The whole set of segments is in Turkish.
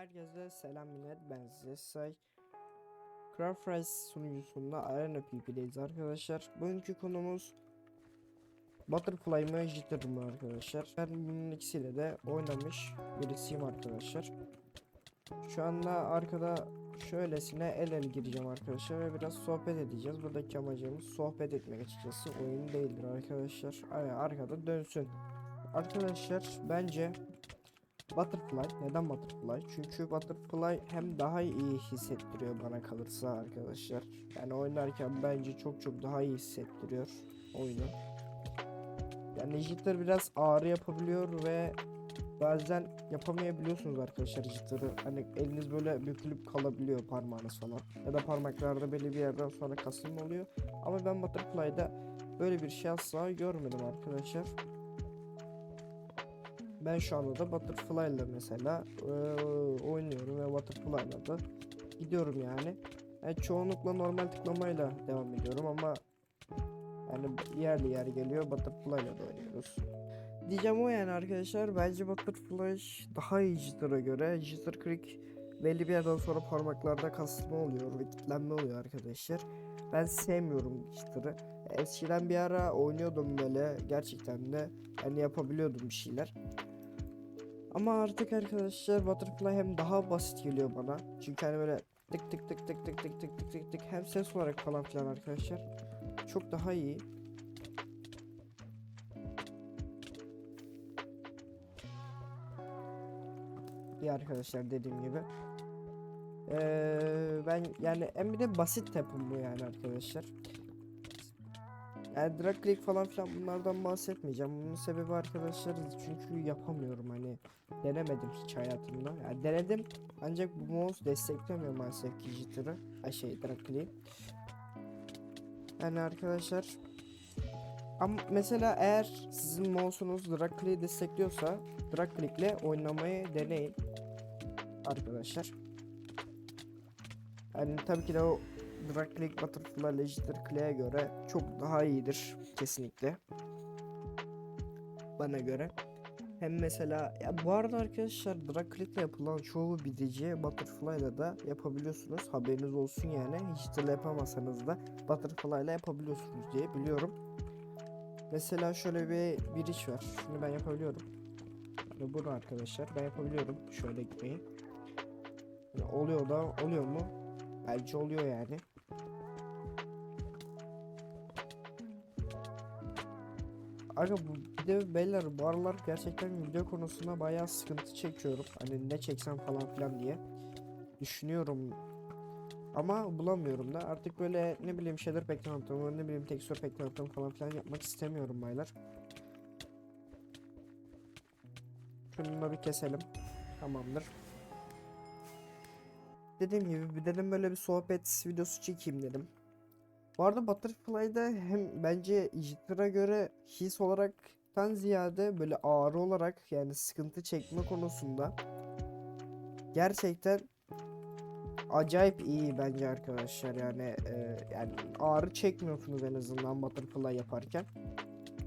Herkese selam millet ben size. Craft sunucusunda Arena PP'deyiz arkadaşlar. Bugünkü konumuz Butterfly mı Jitter mı arkadaşlar. Ben bunun ikisiyle de oynamış birisiyim arkadaşlar. Şu anda arkada şöylesine el el gireceğim arkadaşlar ve biraz sohbet edeceğiz. Buradaki amacımız sohbet etmek açıkçası oyun değildir arkadaşlar. Arkada dönsün. Arkadaşlar bence Butterfly. Neden Butterfly? Çünkü Butterfly hem daha iyi hissettiriyor bana kalırsa arkadaşlar. Yani oynarken bence çok çok daha iyi hissettiriyor oyunu. Yani Jitter biraz ağrı yapabiliyor ve bazen yapamayabiliyorsunuz arkadaşlar Jitter'ı. Hani eliniz böyle bükülüp kalabiliyor parmağınız falan. Ya da parmaklarda belli bir yerden sonra kasılma oluyor. Ama ben Butterfly'da böyle bir şey asla görmedim arkadaşlar. Ben şu anda da Butterfly ile mesela eee, oynuyorum ve Butterfly ile da gidiyorum yani. yani. Çoğunlukla normal tıklamayla devam ediyorum ama yani yerli yer geliyor Butterfly ile de oynuyoruz. Diyeceğim o yani arkadaşlar bence Butterfly daha iyi Jitter'a göre. Jitter Creek belli bir yerden sonra parmaklarda kasılma oluyor ve kilitlenme oluyor arkadaşlar. Ben sevmiyorum Jitter'ı. Eskiden bir ara oynuyordum böyle gerçekten de yani yapabiliyordum bir şeyler. Ama artık arkadaşlar Butterfly hem daha basit geliyor bana. Çünkü hani böyle tık tık tık tık tık tık tık tık tık tık hem ses olarak falan filan arkadaşlar. Çok daha iyi. İyi arkadaşlar dediğim gibi. Ee, ben yani hem bir de basit yapım bu yani arkadaşlar. Yani drag click falan filan bunlardan bahsetmeyeceğim. Bunun sebebi arkadaşlar çünkü yapamıyorum hani denemedim hiç hayatımda. Yani denedim ancak bu mouse desteklemiyor maalesef ki jitter'ı. Ay şey drag click'i. Yani arkadaşlar ama mesela eğer sizin mouse'unuz drag click'i destekliyorsa drag click'le oynamayı deneyin arkadaşlar. Yani tabii ki de o Drag Click Butterfly Clay'e göre çok daha iyidir kesinlikle. Bana göre. Hem mesela ya bu arada arkadaşlar Drag Click'le yapılan çoğu bidici Butterfly'la da yapabiliyorsunuz. Haberiniz olsun yani. Hiç de yapamasanız da Butterfly'la yapabiliyorsunuz diye biliyorum. Mesela şöyle bir bir iş var. Şunu ben yapabiliyorum. Yani bunu arkadaşlar ben yapabiliyorum. Şöyle gitmeyi. Yani oluyor da oluyor mu? Bence oluyor yani. Aga bu bir de beyler bu aralar gerçekten video konusunda bayağı sıkıntı çekiyorum. Hani ne çeksem falan filan diye. Düşünüyorum. Ama bulamıyorum da. Artık böyle ne bileyim şeyler pek tanıtımı, ne bileyim tekstür pek tanıtımı falan filan yapmak istemiyorum baylar. Şunu bir keselim. Tamamdır. Dediğim gibi bir dedim böyle bir sohbet videosu çekeyim dedim. Bu arada Butterfly'da hem bence Jitter'a göre his olaraktan ziyade böyle ağrı olarak yani sıkıntı çekme konusunda gerçekten acayip iyi bence arkadaşlar yani e, yani ağrı çekmiyorsunuz en azından Butterfly yaparken.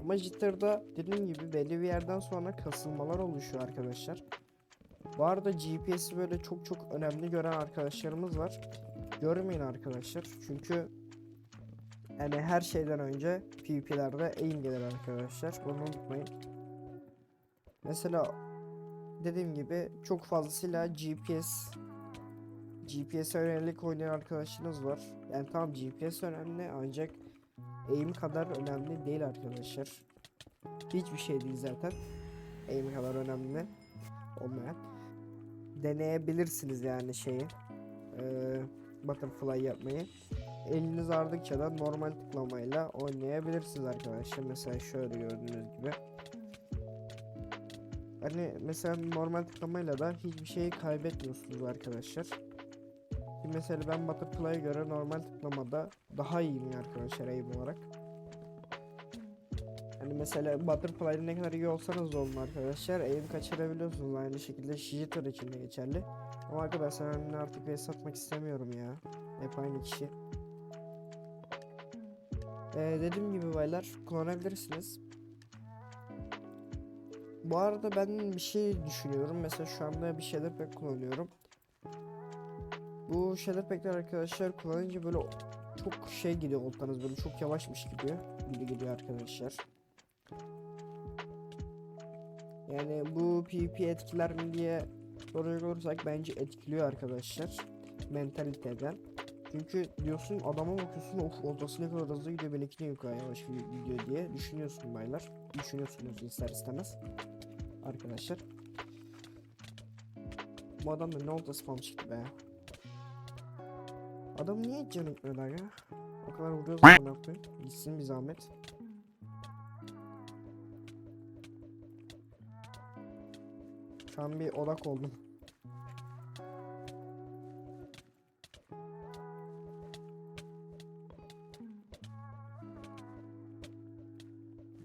Ama Jitter'da dediğim gibi belli bir yerden sonra kasılmalar oluşuyor arkadaşlar. Bu arada GPS'i böyle çok çok önemli gören arkadaşlarımız var. Görmeyin arkadaşlar çünkü yani her şeyden önce PvP'lerde aim gelir arkadaşlar. Bunu unutmayın. Mesela dediğim gibi çok fazlasıyla GPS GPS'e yönelik oynayan arkadaşınız var. Yani tamam GPS önemli ancak aim kadar önemli değil arkadaşlar. Hiçbir şey değil zaten. Aim kadar önemli olmayan. Deneyebilirsiniz yani şeyi. Ee, butterfly yapmayı eliniz ardıkça da normal tıklamayla oynayabilirsiniz arkadaşlar. Mesela şöyle gördüğünüz gibi. Hani mesela normal tıklamayla da hiçbir şeyi kaybetmiyorsunuz arkadaşlar. Ki mesela ben Butterfly'a göre normal tıklamada daha iyiyim arkadaşlar aim olarak. Hani mesela Butterfly'da ne kadar iyi olsanız da olun arkadaşlar aim kaçırabiliyorsunuz aynı şekilde Jitter için de geçerli. Ama arkadaşlar ben artık vs atmak istemiyorum ya. Hep aynı kişi. Ee, dediğim gibi baylar kullanabilirsiniz. Bu arada ben bir şey düşünüyorum. Mesela şu anda bir şeyler pek kullanıyorum. Bu şeyler pekler arkadaşlar kullanınca böyle çok şey gidiyor oltanız böyle çok yavaşmış gibi gibi gidiyor arkadaşlar. Yani bu PvP etkiler mi diye soracak olursak bence etkiliyor arkadaşlar. Mentaliteden. Çünkü diyorsun adama bakıyorsun of oltası ne kadar hızlı gidiyor benimki ne kadar yavaş gidiyor diye düşünüyorsun baylar. Düşünüyorsunuz ister istemez. Arkadaşlar. Bu adam da ne olta spam çıktı be. Adam niye canı gitmedi aga? O kadar vuruyoruz ne yapayım? Gitsin bir zahmet. Şu an bir odak oldum.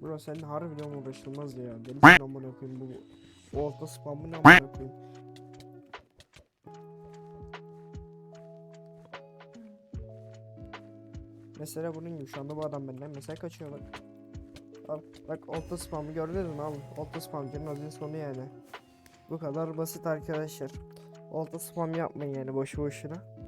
Bro senin harbiden uğraşılmaz ya. Delisin amına koyayım bu. Orta spamı ne amına koyayım. Mesela bunun gibi şu anda bu adam benden mesela kaçıyor bak. Al bak orta spamı gördünüz mü al. Orta spamcının adının sonu yani. Bu kadar basit arkadaşlar. Orta spam yapmayın yani boşu boşuna.